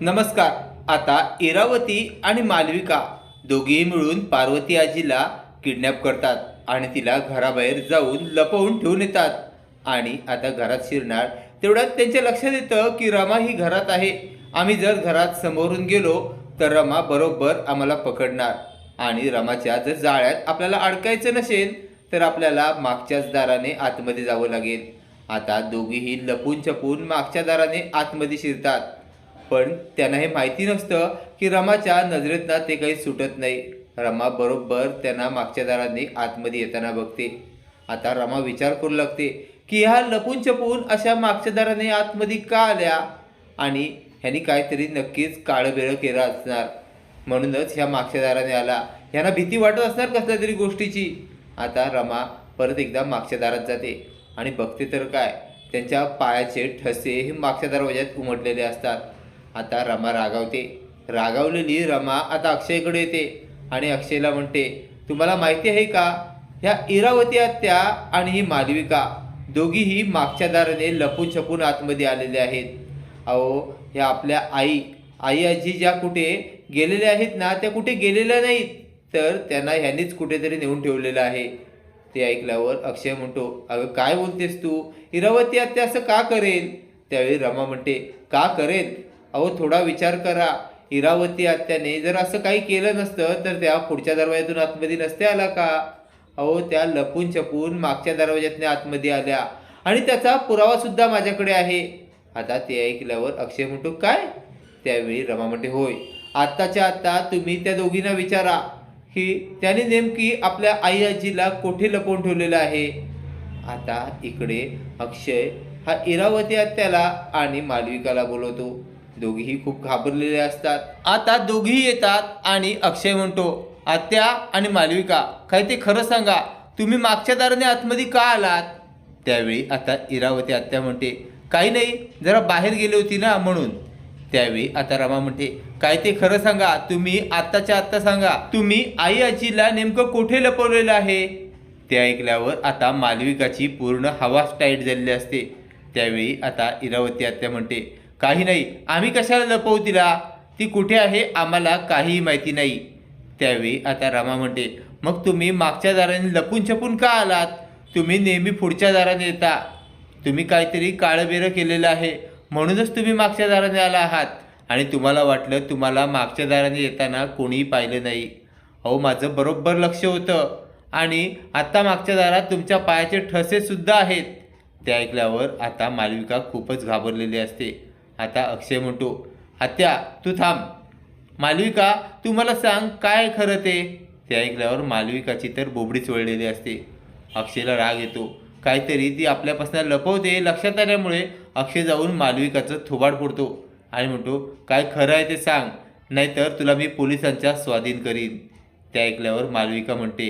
नमस्कार. आता इरावती आणि मालविका दोघेही मिळून पार्वती आजीला किडनॅप करतात आणि तिला घराबाहेर जाऊन लपवून ठेवून येतात. आणि आता घरात शिरणार तेवढ्यात त्यांच्या लक्षात येतं की रमा ही घरात आहे. आम्ही जर घरात समोरून गेलो तर रमा बरोबर आम्हाला पकडणार. आणि रमाच्या जर जाळ्यात आपल्याला अडकायचं नसेल तर आपल्याला मागच्याच दाराने आतमध्ये जावं लागेल. आता दोघीही लपून छपून मागच्या दाराने आतमध्ये शिरतात. पण त्यांना हे माहिती नसतं की रमाच्या नजरेतनं ते काही सुटत नाही. रमा बरोबर त्यांना मागच्या दारांनी आतमध्ये येताना बघते. आता रमा विचार करू लागते की ह्या लपून छपून अशा मागच्या दाराने आतमध्ये का आल्या? आणि ह्यांनी काहीतरी नक्कीच काळं केलं असणार. म्हणूनच ह्या मागच्या दाराने आला. ह्यांना भीती वाटत असणार कसल्या तरी गोष्टीची. आता रमा परत एकदा मागच्या दारात जाते. आणि बघते तर काय त्यांच्या पायाचे ठसे हे मागच्या दरवाज्यात उमटलेले असतात. आता रमा रागावते. रागावलेली रमा आता अक्षयकडे येते आणि अक्षयला म्हणते तुम्हाला माहिती आहे का? ह्या इरावती आत्या आणि ही मालविका दोघीही मागच्या दाराने लपून छपून आतमध्ये आलेले आहेत. अहो ह्या आपल्या आई आई आजी ज्या कुठे गेलेल्या आहेत ना त्या कुठे गेलेल्या नाहीत. तर त्यांना ह्यांनीच कुठेतरी नेऊन ठेवलेलं आहे. ते ऐकल्यावर अक्षय म्हणतो अगं काय बोलतेस तू? इरावती आत्या असं का करेल? त्यावेळी रमा म्हणते का करेल? अहो थोडा विचार करा. इरावती आत्याने जर असं काही केलं नसतं तर त्या पुढच्या दरवाज्यातून आतमध्ये नसते आला का? अहो त्या लपून छपून मागच्या दरवाज्यातने आतमध्ये आल्या. आणि त्याचा पुरावासुद्धा माझ्याकडे आहे. आता ते ऐकल्यावर अक्षय म्हणतो काय? त्यावेळी रमा म्हणते होय. आत्ताच्या आत्ता तुम्ही त्या दोघींना विचारा. की त्याने नेमकी आपल्या आई आजीला कोठे लपवून ठेवलेलं आहे? आता इकडे अक्षय हा इरावती आत्याला आणि मालविकाला बोलवतो. दोघीही खूप घाबरलेले असतात. आता दोघीही येतात आणि अक्षय म्हणतो आत्या आणि मालविका काय ते खरं सांगा तुम्ही मागच्या दाराने आतमध्ये का आलात? त्यावेळी आता इरावती आत्या म्हणते काही नाही जरा बाहेर गेली होती ना म्हणून. त्यावेळी आता रमा म्हणते काय ते खरं सांगा तुम्ही आत्ताच्या आत्ता सांगा तुम्ही आई आजीला नेमकं कुठे लपवलेलं आहे? ते ऐकल्यावर आता मालविकाची पूर्ण हवाच टाईट झालेली असते. त्यावेळी आता इरावती आत्या म्हणते काही नाही. आम्ही कशाला लपवू तिला? ती कुठे आहे आम्हाला काहीही माहिती नाही. त्यावेळी आता रामा म्हणते मग तुम्ही मागच्या दाराने लपून छपून का आलात? तुम्ही नेहमी पुढच्या दाराने येता. तुम्ही काहीतरी काळबेरं केलेलं आहे. म्हणूनच तुम्ही मागच्या दाराने आला आहात. आणि तुम्हाला वाटलं तुम्हाला मागच्या दाराने येताना कोणीही पाहिलं नाही. अहो माझं बरोबर लक्ष होतं. आणि आत्ता मागच्या दारात तुमच्या पायाचे ठसेसुद्धा आहेत. ते ऐकल्यावर आता मालविका खूपच घाबरलेली असते. आता अक्षय म्हणतो आत्या तू थांब. मालविका तू मला सांग काय खरं ते? ते ऐकल्यावर मालविकाची तर बोबडीच वळलेली असते. अक्षयला राग येतो. काहीतरी ती आपल्यापासून लपवते. लक्षात आल्यामुळे अक्षय जाऊन मालविकाचं थोबाड फोडतो आणि म्हणतो काय खरं आहे ते सांग. नाहीतर तुला मी पोलिसांच्या स्वाधीन करीन. ते ऐकल्यावर मालविका म्हणते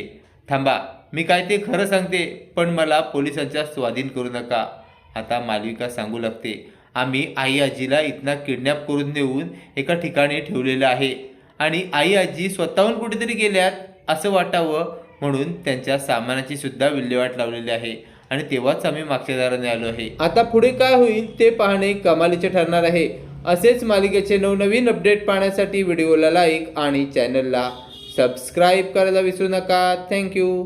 थांबा मी काय ते खरं सांगते पण मला पोलिसांच्या स्वाधीन करू नका. आता मालविका सांगू लागते आम्ही आई आजीला इथना किडनॅप करून नेऊन एका ठिकाणी ठेवलेलं आहे. आणि आई आजी स्वतःहून कुठेतरी गेल्यात असं वाटावं म्हणून त्यांच्या सामानाची सुद्धा विल्हेवाट लावलेली आहे. आणि तेव्हाच आम्ही मागच्या दाराने आलो आहे. आता पुढे काय होईल ते पाहणे कमालीचे ठरणार आहे. असेच मालिकेचे नवनवीन अपडेट पाहण्यासाठी व्हिडिओला लाईक आणि चॅनलला सबस्क्राईब करायला विसरू नका. थँक्यू